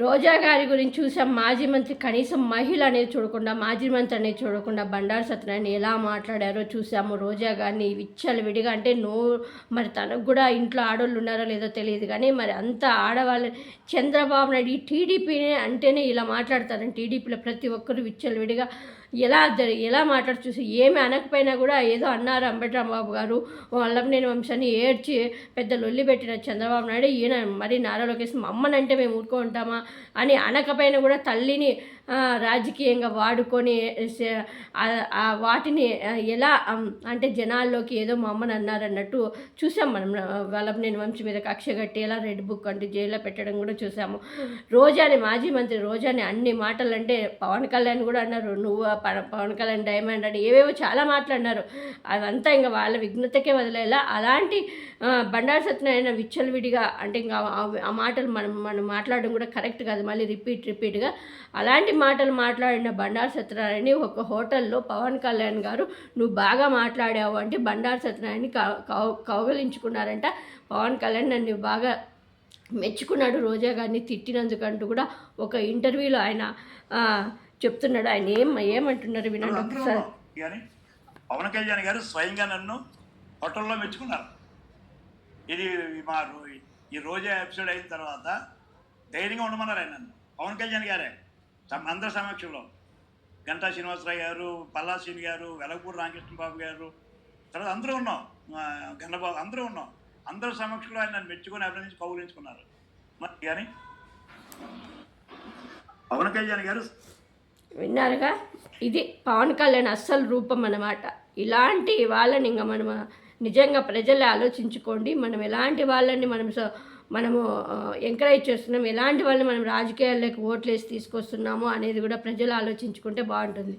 రోజా గారి గురించి చూసాం. మాజీ మంత్రి కనీసం మహిళ అనేది చూడకుండా మాజీ మంత్రి అనేది చూడకుండా బండారు సత్యనారాయణ ఎలా మాట్లాడారో చూసాము. రోజా గారిని విచ్చలు విడిగా అంటే నో మరి తనకు కూడా ఇంట్లో ఆడవాళ్ళు ఉన్నారో లేదో తెలియదు కానీ మరి అంత ఆడవాళ్ళు చంద్రబాబు నాయుడు ఈ టీడీపీని అంటేనే ఇలా మాట్లాడతారని టీడీపీలో ప్రతి ఒక్కరు విచ్చలు విడిగా ఎలా జరి ఎలా మాట్లాడి చూసి ఏమి అనకపోయినా కూడా ఏదో అన్నారు అంబేద్కర్ బాబు గారు నేను వంశాన్ని ఏడ్చి పెద్ద లొల్లి పెట్టిన చంద్రబాబు నాయుడు ఈయన మరి నారా లోకేష్ అమ్మనంటే మేము ఊరుకుంటామా అని అనకపోయినా కూడా తల్లిని రాజకీయంగా వాడుకొని వాటిని ఎలా అంటే జనాల్లోకి ఏదో మా అమ్మని అన్నారన్నట్టు చూసాం మనం. నేను వంశీ మీద కక్ష కట్టి ఎలా రెడ్ బుక్ అంటే జైల్లో పెట్టడం కూడా చూసాము. రోజాని మాజీ మంత్రి రోజాని అన్ని మాటలు అంటే పవన్ కళ్యాణ్ కూడా అన్నారు. నువ్వు పవన్ కళ్యాణ్ డైమండ్ అని ఏవేవో చాలా మాట్లాడినారు అదంతా ఇంకా వాళ్ళ విఘ్నతకే వదిలేలా. అలాంటి ఆ, బండారు సత్యనారాయణ విచ్చలవిడిగా అంటే ఇంకా ఆ- ఆ మాటలు మనం మనం మాట్లాడడం కూడా కరెక్ట్ కాదు. మళ్ళీ రిపీట్ రిపీట్గా అలాంటి మాటలు మాట్లాడిన బండారు సత్యనారాయణ ఒక హోటల్లో పవన్ కళ్యాణ్ గారు నువ్వు బాగా మాట్లాడావు అంటే బండారు సత్యనారాయణ కౌ- కౌ- కౌగలించుకున్నారంట. పవన్ కళ్యాణ్ నన్ను బాగా మెచ్చుకున్నాడు. రోజా గారిని తిట్టినందుకంటూ కూడా ఒక ఇంటర్వ్యూలో ఆయన చెప్తున్నాడు. ఆయన ఏం ఏమంటున్నారు వినండి ఒకసారి. పవన్ కళ్యాణ్ గారు స్వయంగా నన్ను హోటల్లో మెచ్చుకున్నారు. ఇది మా ఈ రోజా ఎపిసోడ్ అయిన తర్వాత ధైర్యంగా ఉండమన్నారు ఆయన నన్ను. పవన్ కళ్యాణ్ గారే. అందరి సమక్షంలో. గంటా శ్రీనివాసరావు గారు పల్లాసీని గారు వెలగపూడి రామకృష్ణ బాబు గారు తర్వాత అందరూ ఉన్నాం. గన్నబాబు అందరూ ఉన్నాం. అందరి సమక్షంలో ఆయన నన్ను మెచ్చుకొని అభినందించి కౌగులించుకున్నారు. మరి కానీ పవన్ కళ్యాణ్ గారు విన్నారుగా? ఇది పవన్ కళ్యాణ్ అస్సలు రూపం అన్నమాట. ఇలాంటి వాళ్ళని ఇంకా మనం నిజంగా ప్రజలు ఆలోచించుకోండి. మనం ఎలాంటి వాళ్ళని మనం సో మనము ఎంకరేజ్ చేస్తున్నాం. ఎలాంటి వాళ్ళని మనం రాజకీయాల్లోకి ఓట్లు వేసి తీసుకొస్తున్నాము అనేది కూడా ప్రజలు ఆలోచించుకుంటే బాగుంటుంది.